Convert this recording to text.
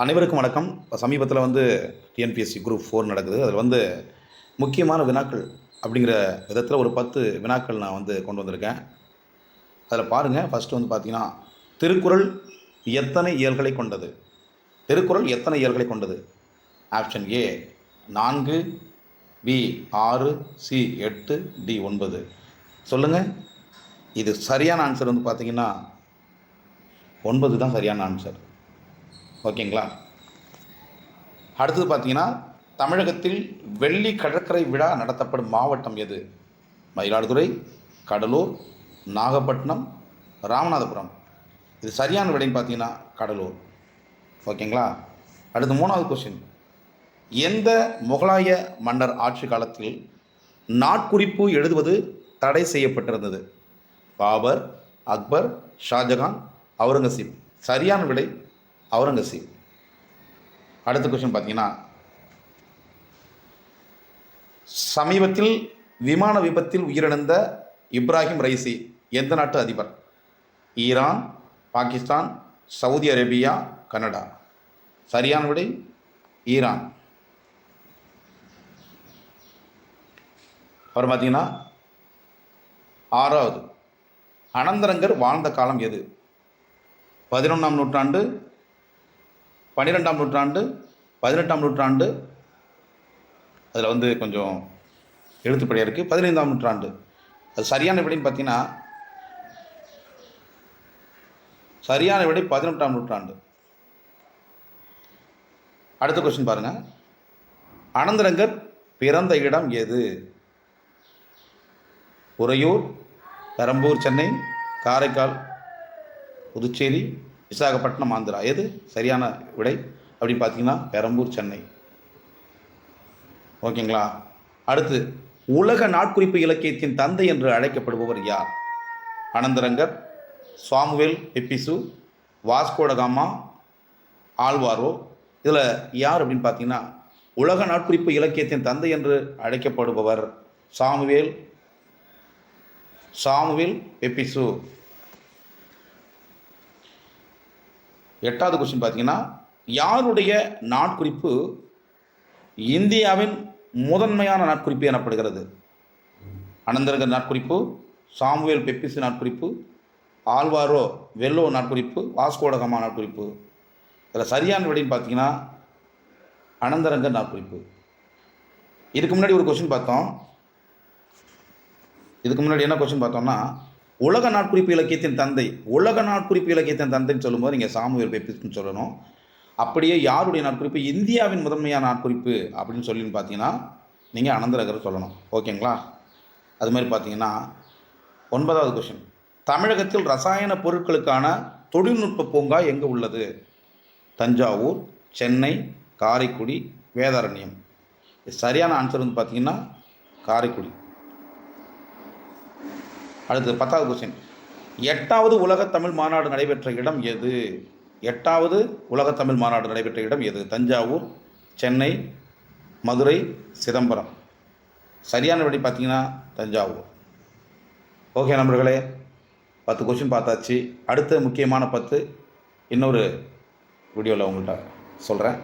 அனைவருக்கும் வணக்கம். இப்போ சமீபத்தில் வந்து டிஎன்பிஎஸ்சி குரூப் ஃபோர் நடக்குது. அதில் வந்து முக்கியமான வினாக்கள் அப்படிங்கிற விதத்தில் ஒரு பத்து வினாக்கள் நான் வந்து கொண்டு வந்திருக்கேன். அதில் பாருங்கள் ஃபஸ்ட்டு வந்து பார்த்தீங்கன்னா திருக்குறள் எத்தனை இயல்களை கொண்டது? திருக்குறள் எத்தனை இயல்களை கொண்டது? ஆப்ஷன் ஏ நான்கு பி ஆறு சி எட்டு டி ஒன்பது. சொல்லுங்கள் இது சரியான ஆன்சர் வந்து பார்த்தீங்கன்னா ஒன்பது தான் சரியான ஆன்சர் ஓகேங்களா? அடுத்தது பார்த்தீங்கன்னா தமிழகத்தில் வெள்ளி கடற்கரை விழா நடத்தப்படும் மாவட்டம் எது? மயிலாடுதுறை கடலூர் நாகப்பட்டினம் ராமநாதபுரம். இது சரியான விடைன்னு பார்த்தீங்கன்னா கடலூர். ஓகேங்களா? அடுத்து மூணாவது கொஸ்டின் எந்த முகலாய மன்னர் ஆட்சி காலத்தில் நாட்குறிப்பு எழுதுவது தடை செய்யப்பட்டிருந்தது? பாபர் அக்பர் ஷாஜகான் அவுரங்கசீப். சரியான விடை அவுரங்கசீப். அடுத்த கொஷின் பார்த்தீங்கன்னா சமீபத்தில் விமான விபத்தில் உயிரிழந்த இப்ராஹிம் ரைசி எந்த நாட்டு அதிபர்? Iran Pakistan Saudi Arabia Canada. சரியான விடை ஈரான். அப்புறம் பார்த்தீங்கன்னா ஆறாவது அனந்தரங்கர் வாழ்ந்த காலம் எது? பதினொன்றாம் நூற்றாண்டு பன்னிரெண்டாம் நூற்றாண்டு பதினெட்டாம் நூற்றாண்டு அதில் வந்து கொஞ்சம் எழுத்துப்படியாக இருக்குது பதினைந்தாம் நூற்றாண்டு. அது சரியான விடைன்னு பார்த்தீங்கன்னா சரியான விடை பதினெட்டாம் நூற்றாண்டு. அடுத்த கொஸ்டின் பாருங்கள் அனந்தரங்கர் பிறந்த இடம் எது? உறையூர் பெரம்பூர் சென்னை காரைக்கால் புதுச்சேரி விசாகப்பட்டினம் ஆந்திரா. எது? சரியான விடை. அப்படின்னு பார்த்தீங்கன்னா பெரம்பூர் சென்னை. ஓகேங்களா? அடுத்து உலக நாட்குறிப்பு இலக்கியத்தின் தந்தை என்று அழைக்கப்படுபவர் யார்? Anandarangar Samuel Pepys Vasco da Gama ஆழ்வாரோ. இதில் யார் அப்படின்னு பார்த்தீங்கன்னா உலக நாட்குறிப்பு இலக்கியத்தின் தந்தை என்று அழைக்கப்படுபவர் சாமுவேல் சாமுவேல் பெப்பிசு எட்டாவது கொஸ்டின் பார்த்தீங்கன்னா யாருடைய நாட்குறிப்பு இந்தியாவின் முதன்மையான நாட்குறிப்பு எனப்படுகிறது? அனந்தரங்கர் நாட்குறிப்பு சாமுவேல் பெப்பிசு நாட்குறிப்பு ஆழ்வாரோ வெல்லோ நாட்குறிப்பு வாஸ்கோடகமா நாட்குறிப்பு. இதில் சரியான விடைன்னு பார்த்தீங்கன்னா அனந்தரங்கர் நாட்குறிப்பு. இதுக்கு முன்னாடி ஒரு கொஸ்டின் பார்த்தோம். இதுக்கு முன்னாடி என்ன கொஸ்டின் பார்த்தோம்னா உலக நாட்குறிப்பு இலக்கியத்தின் தந்தை உலக நாட்குறிப்பு இலக்கியத்தின் தந்தைன்னு சொல்லும்போது நீங்கள் சாமுவேல் பெப்பிஸ்னு சொல்லணும். அப்படியே யாருடைய நாட்குறிப்பு? இந்தியாவின் முதன்மையான நாட்குறிப்பு அப்படின்னு சொல்லின்னு பார்த்தீங்கன்னா நீங்கள் அனந்தரகரை சொல்லணும். ஓகேங்களா? அது மாதிரி பார்த்தீங்கன்னா ஒன்பதாவது கொஷின் தமிழகத்தில் ரசாயன பொருட்களுக்கான தொழில்நுட்ப பூங்கா எங்கே உள்ளது? தஞ்சாவூர் சென்னை காரைக்குடி வேதாரண்யம். சரியான ஆன்சர் வந்து பார்த்தீங்கன்னா காரைக்குடி. அடுத்து பத்தாவது கொஸ்டின் எட்டாவது உலக தமிழ் மாநாடு நடைபெற்ற இடம் எது? எட்டாவது உலக தமிழ் மாநாடு நடைபெற்ற இடம் எது? தஞ்சாவூர் சென்னை மதுரை சிதம்பரம். சரியான விடை பார்த்தீங்கன்னா தஞ்சாவூர். ஓகே நண்பர்களே பத்து கொஸ்டின் பார்த்தாச்சு. அடுத்த முக்கியமான பத்து இன்னொரு வீடியோவில் உங்கள்கிட்ட சொல்கிறேன்